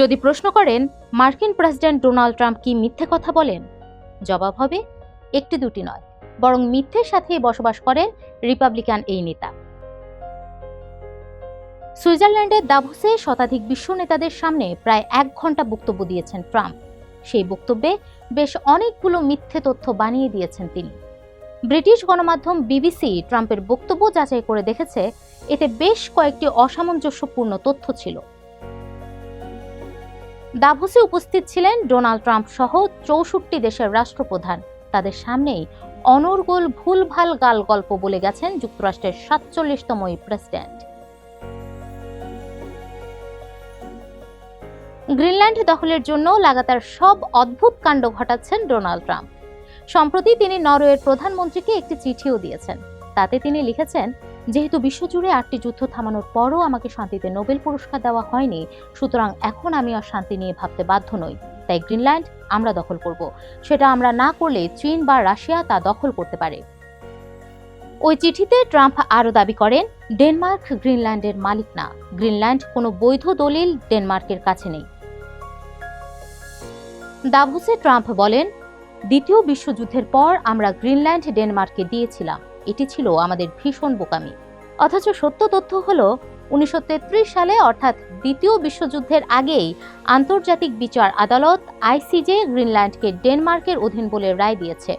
যদি প্রশ্ন করেন, মার্কিন প্রেসিডেন্ট ডোনাল্ড ট্রাম্প কি মিথ্যে কথা বলেন? জবাব হবে, একটি দুটি নয়, বরং মিথ্যের সাথেই বসবাস করেন রিপাবলিকান এই নেতা। সুইজারল্যান্ডের দাভোসে শতাধিক বিশ্ব নেতাদের সামনে প্রায় এক ঘণ্টা বক্তব্য দিয়েছেন ট্রাম্প। সেই বক্তব্যে বেশ অনেকগুলো মিথ্যে তথ্য বানিয়ে দিয়েছেন তিনি। ব্রিটিশ গণমাধ্যম বিবিসি ট্রাম্পের বক্তব্য যাচাই করে দেখেছে, এতে বেশ কয়েকটি অসামঞ্জস্যপূর্ণ তথ্য ছিল। দাভোসে উপস্থিত ছিলেন ডোনাল্ড ট্রাম্প সহ চৌষট্টি দেশের রাষ্ট্রপ্রধান। তাদের সামনেই অনর্গল ভুলভাল গাল গল্প বলে গেছেন যুক্তরাষ্ট্রের সাতচল্লিশতম প্রেসিডেন্ট। গ্রিনল্যান্ড দখলের জন্য লাগাতার সব অদ্ভুত কাণ্ড ঘটাচ্ছেন ডোনাল্ড ট্রাম্প। সম্প্রতি তিনি নরওয়ের প্রধানমন্ত্রীকে একটি চিঠিও দিয়েছেন। তাতে তিনি লিখেছেন যেহেতু বিশ্বজুড়ে আটটি যুদ্ধ থামানোর পরও আমাকে শান্তিতে নোবেল পুরস্কার দেওয়া হয়নি, সুতরাং এখন আমি আর শান্তি নিয়ে ভাবতে বাধ্য নই। তাই গ্রিনল্যান্ড আমরা দখল করব। সেটা আমরা না করলে চীন বা রাশিয়া তা দখল করতে পারে। ওই চিঠিতে ট্রাম্প আরও দাবি করেন, ডেনমার্ক গ্রিনল্যান্ডের মালিক না। গ্রিনল্যান্ড কোনো বৈধ দলিল ডেনমার্কের কাছে নেই। দাভোসে ট্রাম্প বলেন, দ্বিতীয় বিশ্বযুদ্ধের পর আমরা গ্রিনল্যান্ড ডেনমার্ককে দিয়েছিলাম। এটি ছিল আমাদের ভীষণ বোকামি। অথচ সত্য তথ্য হল, উনিশশো তেত্রিশ সালে অর্থাৎ দ্বিতীয় বিশ্বযুদ্ধের আগেই আন্তর্জাতিক বিচার আদালত আইসিজে গ্রিনল্যান্ডকে ডেনমার্কের অধীন বলে রায় দিয়েছে।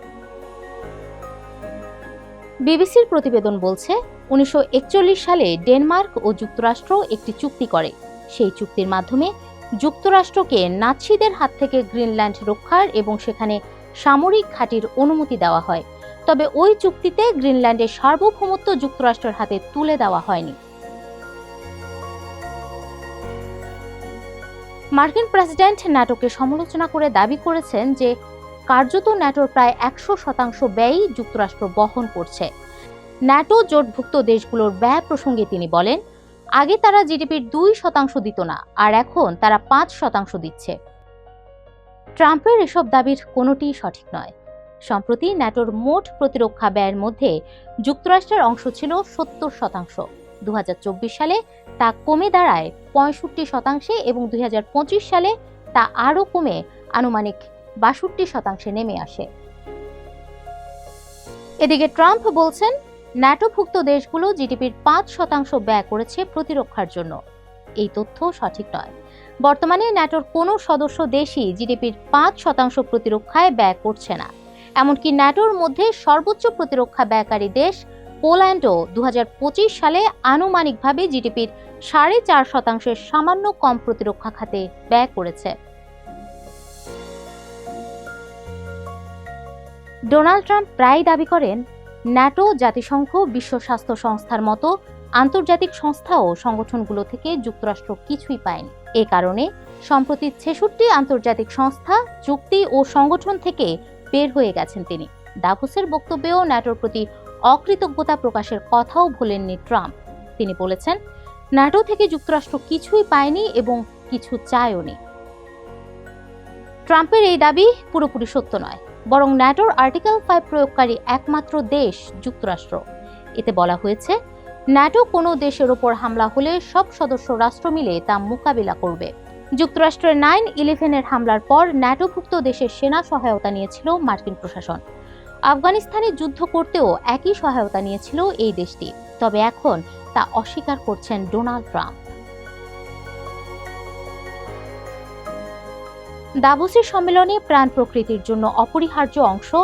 বিবিসির প্রতিবেদন বলছে, উনিশশো একচল্লিশ সালে ডেনমার্ক ও যুক্তরাষ্ট্র একটি চুক্তি করে। সেই চুক্তির মাধ্যমে যুক্তরাষ্ট্রকে নাৎসিদের হাত থেকে গ্রিনল্যান্ড রক্ষার এবং সেখানে সামরিক ঘাঁটির অনুমতি দেওয়া হয়। তবে ওই চুক্তিতে গ্রিনল্যান্ডের সার্বভৌমত্ব যুক্তরাষ্ট্রের হাতে তুলে দেওয়া হয়নি। মার্কিন প্রেসিডেন্ট ন্যাটোকে সমালোচনা করে দাবি করেছেন যে কার্যত ন্যাটোর প্রায় একশো শতাংশ ব্যয়ই যুক্তরাষ্ট্র বহন করছে। ন্যাটো জোটভুক্ত দেশগুলোর ব্যয় প্রসঙ্গে তিনি বলেন, আগে তারা জিডিপির দুই শতাংশ দিত না, আর এখন তারা পাঁচ শতাংশ দিচ্ছে। ট্রাম্পের এসব দাবির কোনোটিই সঠিক নয়। সম্প্রতি ন্যাটোর মোট প্রতিরক্ষা ব্যয়ের মধ্যে যুক্তরাষ্ট্রের অংশ ছিল সত্তর শতাংশ। দু হাজার চব্বিশ সালে তা কমে দাঁড়ায় পঁয়ষট্টি শতাংশে এবং দুই হাজার পঁচিশ সালে তা আরও কমে আনুমানিক বাষট্টি শতাংশে নেমে আসে। এদিকে ট্রাম্প বলছেন, ন্যাটোভুক্ত দেশগুলো জিডিপির পাঁচ শতাংশ ব্যয় করেছে প্রতিরক্ষার জন্য। এই তথ্য সঠিক নয়। বর্তমানে ন্যাটোর কোনো সদস্য দেশই জিডিপির পাঁচ শতাংশ প্রতিরক্ষায় ব্যয় করছে না। এমনকি ন্যাটোর মধ্যে সর্বোচ্চ প্রতিরক্ষা ব্যয়কারী দেশ পোল্যান্ডও দু হাজার পঁচিশ সালে আনুমানিকভাবে জিডিপির সাড়ে চার শতাংশের সামান্য কম প্রতিরক্ষা খাতে ব্যয় করেছে। ডোনাল্ড ট্রাম্প প্রায় দাবি করেন, ন্যাটো জাতিসংঘ বিশ্ব স্বাস্থ্য সংস্থার মতো আন্তর্জাতিক সংস্থা ও সংগঠনগুলো থেকে যুক্তরাষ্ট্র কিছুই পায়নি। এ কারণে, সম্প্রতি ছেষট্টি আন্তর্জাতিক সংস্থা, চুক্তি ও সংগঠন থেকে বের হয়ে গেছেন তিনি। দাভোসের বক্তব্যেও ন্যাটোর প্রতি অকৃতজ্ঞতা প্রকাশের কথাও ভোলেননি ট্রাম্প। তিনি বলেছেন, ন্যাটো থেকে যুক্তরাষ্ট্র কিছুই পায়নি এবং কিছু চায়ওনি ট্রাম্পের এই দাবি পুরোপুরি সত্য নয়, বরং ন্যাটোর আর্টিকেল ফাইভ প্রয়োগকারী একমাত্র দেশ যুক্তরাষ্ট্র। এতে বলা হয়েছে, ন্যাটো কোনো দেশের ওপর হামলা হলে সব সদস্য রাষ্ট্র মিলে তা মোকাবিলা করবে। যুক্তরাষ্ট্রের নাইন ইলেভেনের হামলার পর ন্যাটোভুক্ত দেশের সেনা সহায়তা নিয়েছিল মার্কিন প্রশাসন। আফগানিস্তানে যুদ্ধ করতেও একই সহায়তা নিয়েছিল এই দেশটি, তবে এখন তা অস্বীকার করছেন ডোনাল্ড ট্রাম্প। দাভোসের সম্মেলনে প্রাণ প্রকৃতির জন্য অপরিহার্য অংশ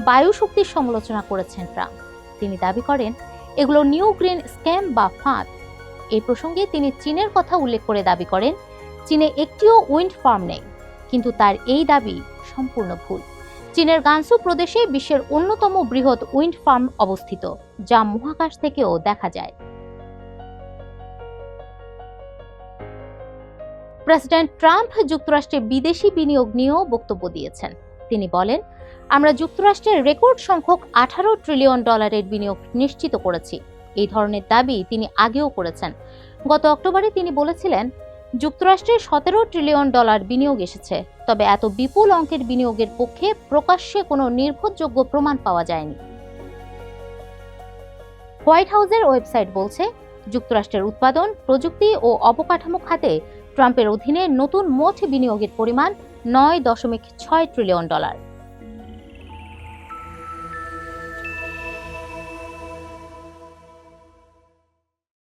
বায়ু শক্তির সমালোচনা করেছেন ট্রাম্প। তিনি দাবি করেন, এগুলো নিউ গ্রিন স্ক্যাম বা ফাঁদ। এই প্রসঙ্গে তিনি চীনের কথা উল্লেখ করে দাবি করেন চীনে একটিও উইন্ড ফার্ম নেই, কিন্তু তার এই দাবি সম্পূর্ণ ভুল। চীনের গানসু প্রদেশে বিশ্বের অন্যতম বৃহৎ উইন্ড ফার্ম অবস্থিত, যা মহাকাশ থেকেও দেখা যায়। প্রেসিডেন্ট ট্রাম্প যুক্তরাষ্ট্রে বিদেশি বিনিয়োগ নিয়েও বক্তব্য দিয়েছেন। তিনি বলেন, আমরা যুক্তরাষ্ট্রের রেকর্ড সংখ্যক আঠারো ট্রিলিয়ন ডলারের বিনিয়োগ নিশ্চিত করেছি। এই ধরনের দাবি তিনি আগেও করেছেন। গত অক্টোবরে তিনি বলেছিলেন যুক্তরাষ্ট্রে সতেরো ট্রিলিয়ন ডলার বিনিয়োগ এসেছে, তবে এত বিপুল অঙ্কের বিনিয়োগের পক্ষে প্রকাশ্যে কোনো নির্ভরযোগ্য প্রমাণ পাওয়া যায়নি। হোয়াইট হাউসের ওয়েবসাইট বলছে, যুক্তরাষ্ট্রের উৎপাদন, প্রযুক্তি ও অবকাঠামো খাতে ট্রাম্পের অধীনে নতুন মোট বিনিয়োগের পরিমাণ নয় দশমিক ছয় ট্রিলিয়ন ডলার।